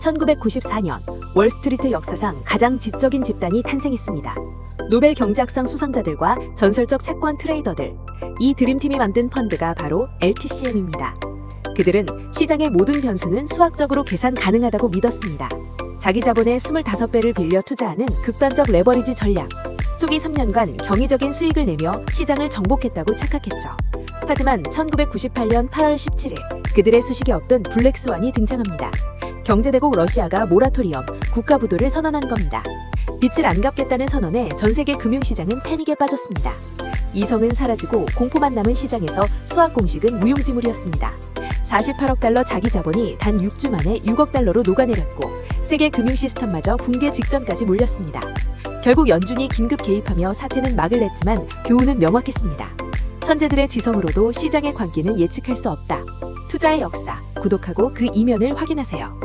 1994년 월스트리트 역사상 가장 지적인 집단이 탄생했습니다. 노벨 경제학상 수상자들과 전설적 채권 트레이더들, 이 드림팀이 만든 펀드가 바로 LTCM입니다. 그들은 시장의 모든 변수는 수학적으로 계산 가능하다고 믿었습니다. 자기 자본의 25배를 빌려 투자하는 극단적 레버리지 전략. 초기 3년간 경이적인 수익을 내며 시장을 정복했다고 착각했죠. 하지만 1998년 8월 17일 그들의 수식에 없던 블랙스완이 등장합니다. 경제대국 러시아가 모라토리엄, 국가부도를 선언한 겁니다. 빚을 안 갚겠다는 선언에 전 세계 금융시장은 패닉에 빠졌습니다. 이성은 사라지고 공포만 남은 시장에서 수학 공식은 무용지물이었습니다. 48억 달러 자기 자본이 단 6주 만에 6억 달러로 녹아내렸고 세계 금융 시스템마저 붕괴 직전까지 몰렸습니다. 결국 연준이 긴급 개입하며 사태는 막을 냈지만 교훈은 명확했습니다. 천재들의 지성으로도 시장의 광기는 예측할 수 없다. 투자의 역사, 구독하고 그 이면을 확인하세요.